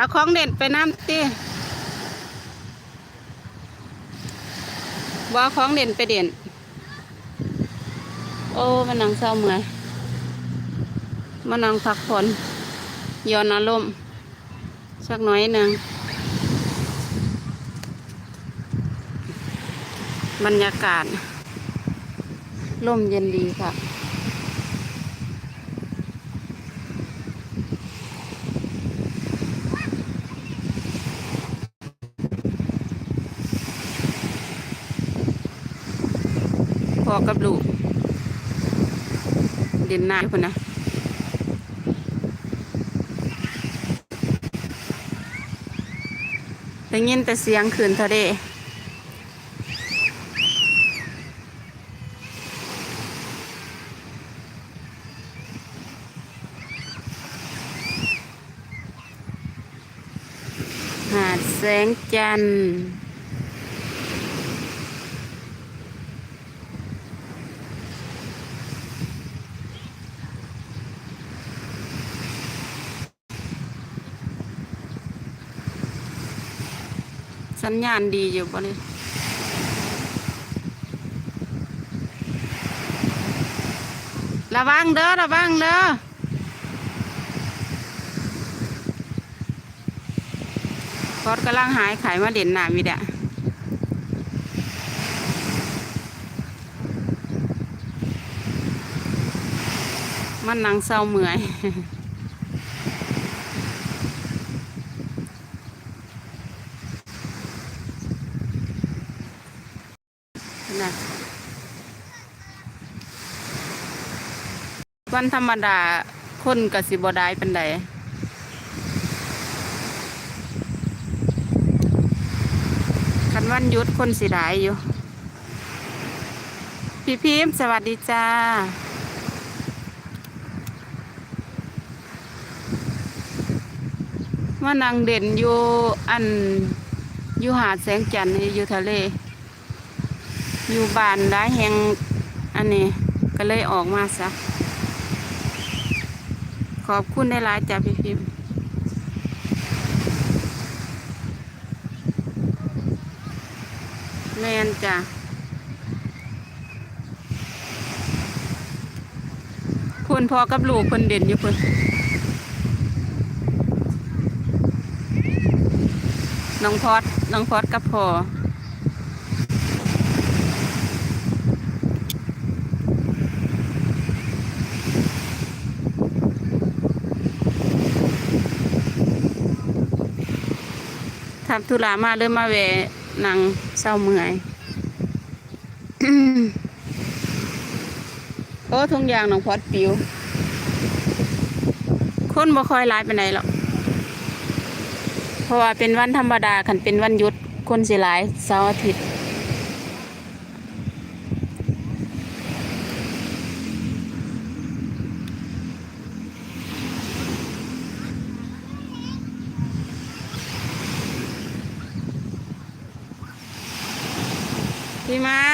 เอาของเด่นไปน้ำตีว่าของเด่นไปเด่น โอ้มันนังเศร้าเมื่อยมันนังพักผ่อนย้อนอารมณ์สักหน่อยหนึ่งบรรยากาศ ร่มเย็นดีค่ะ กับลูก เด่นหน้าคนนะได้ยินแต่เสียงขืนทะเลหาดแสงจันทร์ สัญญาณดีอยู่บ่เลยระวังเด้อระวังเด้อพอดกำลังหายไข่มาเด่นหนามีเดะมันนังเศร้าเมื่อย นะวันธรรมดาคนกสิบได้เป็นไดคันวันยุดคนสิได้อยู่ พี่พิมสวัสดีจ้าว่านางเด่นอยู่อันอยู่หาดแสงจันทร์อยู่ทะเล อยู่บ้านได้แหงอันนี้ก็เลยออกมาซะขอบคุณได้หลายจ้ะพี่พิมพ์แมนจ้ะคุณพ่อกับลูกคนเด่นอยู่คนน้องพอดน้องพอดกับพ่อ ทำธุระมาเริ่มมาแวะนังเศร้าเมื่อยโอ้ทุงยางน้องพอดปิว คนบ่ค่อยร้ายไปไหนหรอกเพราะว่าเป็นวันธรรมดาขันเป็นวันหยุดคนสิหลายเสาร์อาทิตย์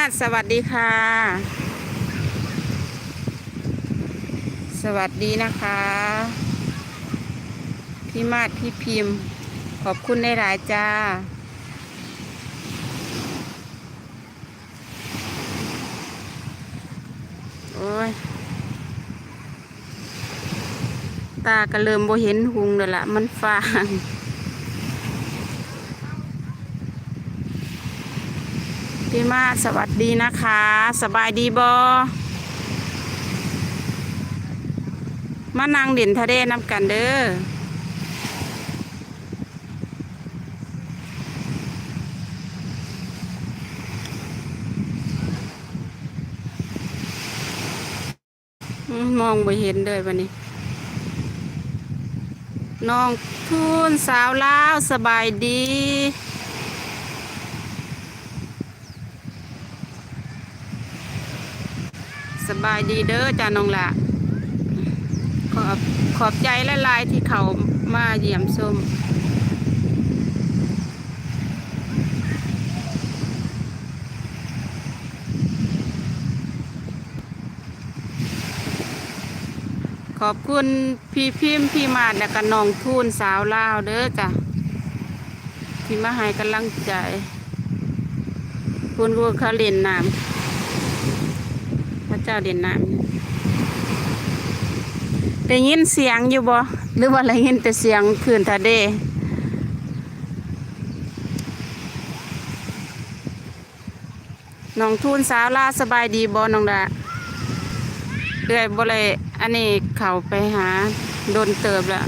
สวัสดีค่ะ สวัสดีนะคะ พี่มาศพี่พิมพ์ ขอบคุณในหลายจ้า โอ้ย ตาก็เริ่มบ่เห็นหุงเลยละมันฟาง พี่มาศสวัสดีนะคะ สบายดีบอมานางเด่นทะเลน้ำกันเด้อมมองไปเห็นเลยวันนี้ น้องทุนสาวลาวสบายดี สบายดีเด้อจ้าน้องละขอบขอบใจและลายที่เขามาเยี่ยมชมขอบคุณพี่พิมพ์พี่มาดและก็น้องทูนสาวลาวเด้อจ้ะที่มาให้กำลังใจ คุณรู้เขาเล่นน้ำ ระเจ้าเล่นน้ำได้ยินเสียงอยู่บ่หรือว่าได้ยินแต่เสียงคืนทะเดน้องทูนสาวลาสบายดีบ่น้องดาเรื่อยบ่เลยอันนี้เขาไปหาโดนเติบแล้ว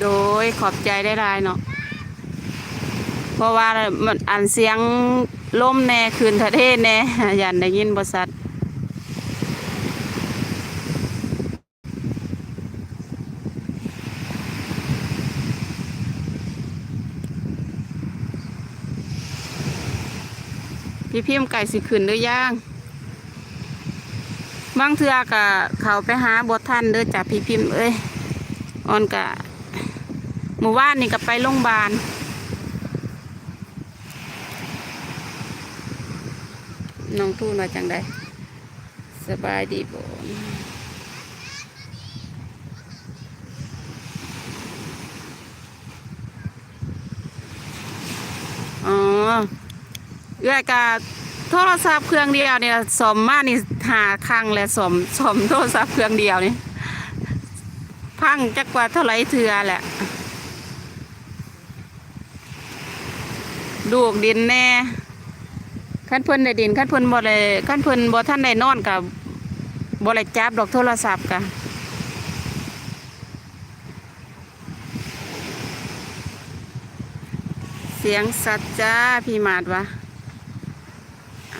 โดยขอบใจได้รายเนาะ เพราะว่ามันอันเสียงล่มแน่คืนทะเทศแน่ยันได้ยินบสัตพี่พิมพ์ไก่สิขึ้นหรือยังบางเทือกะเขาไปหาบทท่านเด้อจ้ะพี่พิมพ์เอ้ยออนกะหมู่บ้านนี่ก็ไปโรงพยาบาล น้องทูน่าจังไดสบายดีบ่อ๋อเอื้อกะโทรศัพท์เครื่องเดียวเนี่ยสมมานี่หาครั้งและสมสมโทรศัพท์เครื่องเดียวนี่พังจักกว่าเท่าไรเถื่อแหละดูกดินแน่ ขั้นเพิ่นได้ดินขั้นเพิ่นบ่ได้ขั้นเพิ่นบ่ท่านได้นอนกับบ่ได้จับดอกโทรศัพท์กะเสียงสัตว์จ้าพี่มาดวะ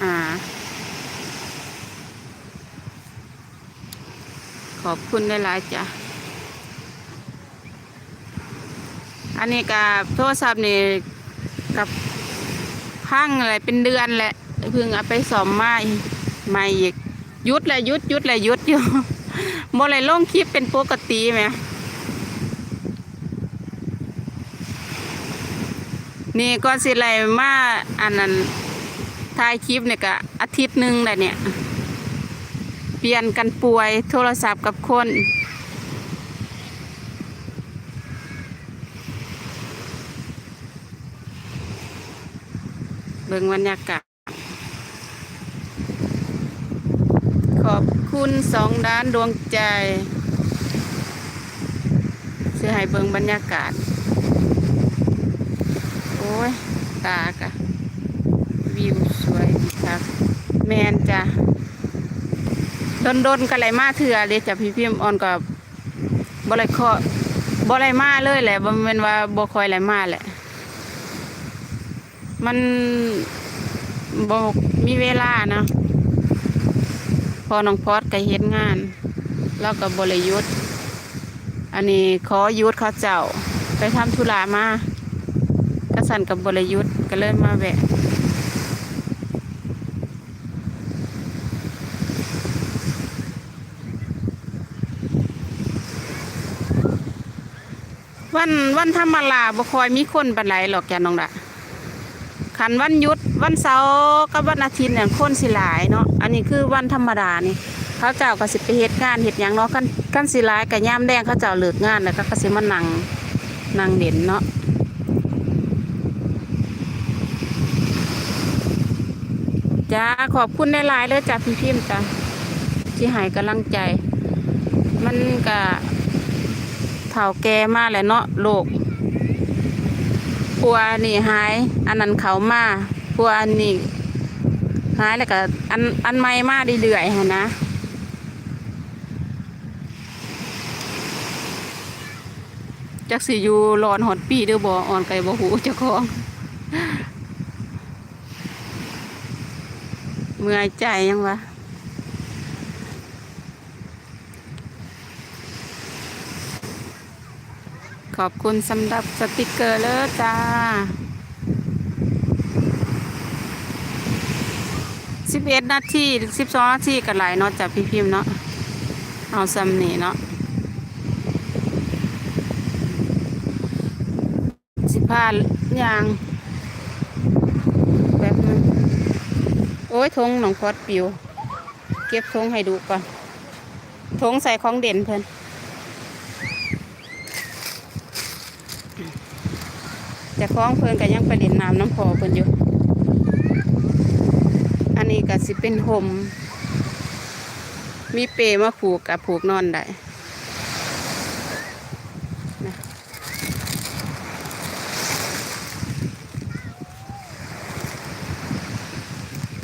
อ่า ขอบคุณหลายจ้ะ อันนี้กับโทรศัพท์นี่กับพังอะไรเป็นเดือนแหละ เพิ่งเอาไปสอมไม้ใหม่อีกยุดและหยุดยุดและหยุดอยู่บ่เลยลงคลิปเป็นปกติไหมนี่ก็สิไรมาอันนั้นถ่ายคลิปเนี่ยก็อาทิตย์หนึ่งแหละเนี่ย เปลี่ยนกันป่วยโทรศัพท์กับคนเบิ่งบรรยากาศ อบคุณสองด้านดวงใจเสื้อให้เบิ่งบรรยากาศ โอ้ย ตากะ วิวสวยดีครับ แมนจ้ะดนดนๆกันไหลมาเถื่อเลยจ้ะพี่พิมพ์ออนกับ่ไรข้อบ่ไรมาเลยแหละบ่แม่นว่าบ่คอยไหลมาแหละ มันบ่มีเวลานะ อน้องพอดก็เฮ็ดงาน แล้วก็บ่เลยหยุดอันนี้ขอยุดเขาเจ้าไปทำธุระมากระสันกับบริยุทธ์ก็เริ่มมาแวะวันวันธรรมดาบ่คอยมีคนบันไดหรอกแกน้องดะขันวันยุด วันเสาร์กับวันอาทิตย์เนี่ยคนสิหลายเนาะอันนี้คือวันธรรมดานี่เขาเจ้าก็สิไปเฮ็ดงานเฮ็ดหยังเนาะกันกันสิหลายกับย่ามแดงเขาเจ้าเลิกงานแล้วก็ก็สิมานั่งนั่งเด่นเนาะจ้าขอบคุณหลายเลยจ้าพี่พิมจ้าที่ให้กำลังใจ มันก็เถ่าแก่มาแหละเนาะโลกปัวนี่หาย อันนั้นเขามา วอันนี้หายแล้วก็อันอันใหม่มาเรื่อยๆฮะนะจักสิอยู่รอนหอดปีเด้อบ่อ่อนไก่บ่หูเจ้าของเมื่อยใจยังวะขอบคุณสำหรับสติกเกอร์เลยจ้า สิบเอ็ดนาทีสิบสองนาทีกันหลายเนาะจากพี่พิมพ์เนาะเอาซ้ำนี่เนาะสิบห้าอย่างแบบนึงโอ้ยทงหนองพอดปิว เก็บทงให้ดูก่อนทงใส่ของเด่นเพิ่นแต่ของเพิ่นก็ยังไปเล่นน้ำน้ำพอเพิ่นอยู่ สิเป็นห่มมีเปมาผูกกับผูกนอนได้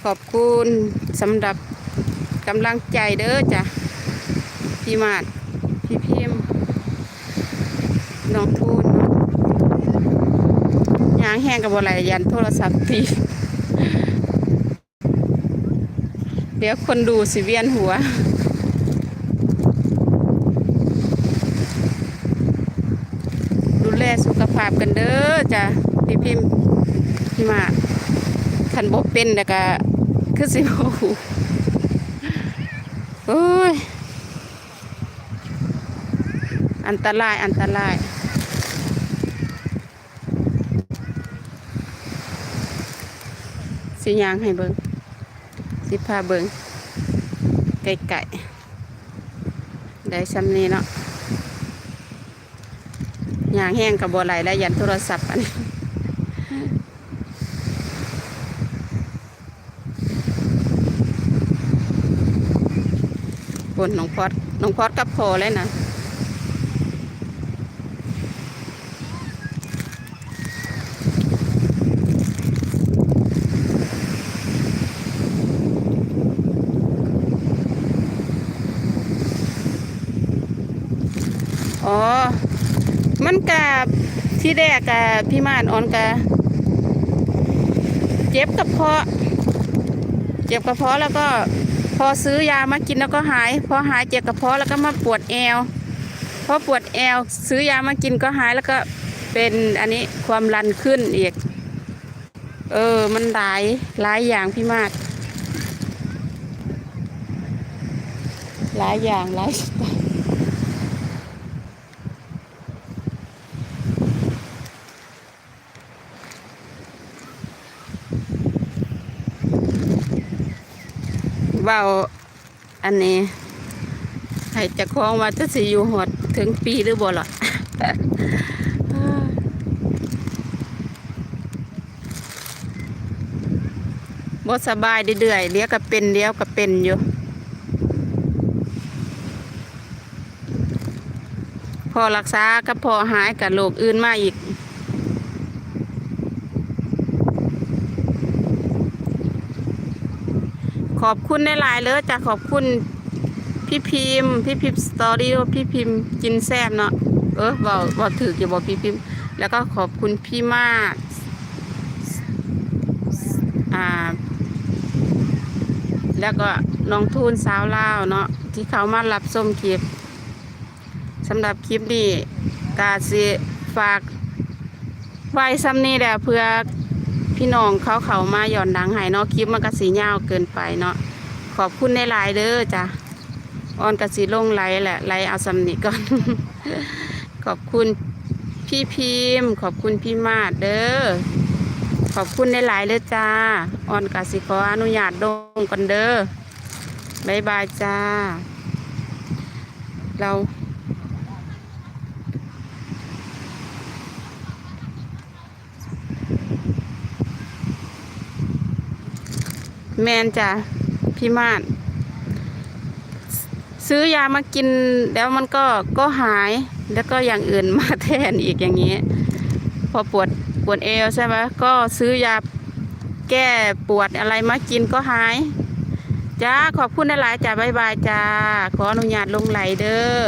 ขอบคุณสำหรับกำลังใจเด้อจ้ะ พี่มาด พี่พิมน้องทูนยางแห้งกับอะไรยันโทรศัพท์ที เดี๋ยวคนดูสิเวียนหัว ดูแลสุขภาพกันเด้อจ้ะพี่พิมพี่มาขันบกเป็นแต่ก็คือสิโอ้โหโอ้ย อันตรายอันตรายสิยางให้เบิง สิพาเบิงไก่ๆได้ซ้ำนี้เนาะยางแห้งกับบัวไหลและยันโทรศัพท์อันนี้บนน้องพอดน้องพอดกับพอเลยนะ อ๋อ มันกับที่แรกกับพี่มานออนกะเจ็บกระเพาะ เจ็บกระเพาะแล้วก็พอซื้อยามากินแล้วก็หาย พอหายเจ็บกระเพาะแล้วก็มาปวดแอว พอปวดแอว ซื้อยามากินก็หายแล้วก็เป็นอันนี้ความรันขึ้นอีก เออ มันหลายหลายอย่างพี่มากหลายอย่างหลายสไตล ว่าอันนี้ให้จะคล้องว่าจะสิอยู่หอดถึงปีหรือบ่ล่ะบ่สบายเรื่อยเดี๋ยวก็เป็นเดี๋ยวก็เป็นอยู่ พอรักษาก็พอหายกับโรคอื่นมาอีก อบคุณในหลายเลยจ้ะขอบคุณพี่พิมพ์พี่พิมพ์สตอรี่พี่พิมพ์กินแซบเนาะเออบอกบอกถืออย่าบอกพี่พิมพ์ แล้วก็ขอบคุณพี่มากอ่า แล้วก็น้องทูนสาวเล่าเนาะที่เขามารับส้มคลิปสำหรับคลิปนี้กาสิฝากไว้ซ้ำนี้แหละเพื่อ พี่น้องเขาเขามาหย่อนดังให้เนาะคลิปมันก็สียาวเกินไปเนาะขอบคุณในหลายเด้อจ้ะออนกะสีลงไลน์แหละไลน์เอาสำนีก่อน ขอบคุณพี่พิมพ์ ขอบคุณพี่มาดเด้อขอบคุณในหลายเด้อจ้าออนกสิขออนุญาตลงก่อนเด้อบายบายจ้า เรา แมนจ้ะพี่มาดซื้อยามากินแล้วมันก็ก็หายแล้วก็อย่างอื่นมาแทนอีกอย่างนี้ พอปวดปวดเอวใช่ไหมก็ซื้อยาแก้ปวดอะไรมากินก็หายจ้าขอบคุณหลายๆจ้าบ๊ายบายจ้าขออนุญาตลงไหลเด้อ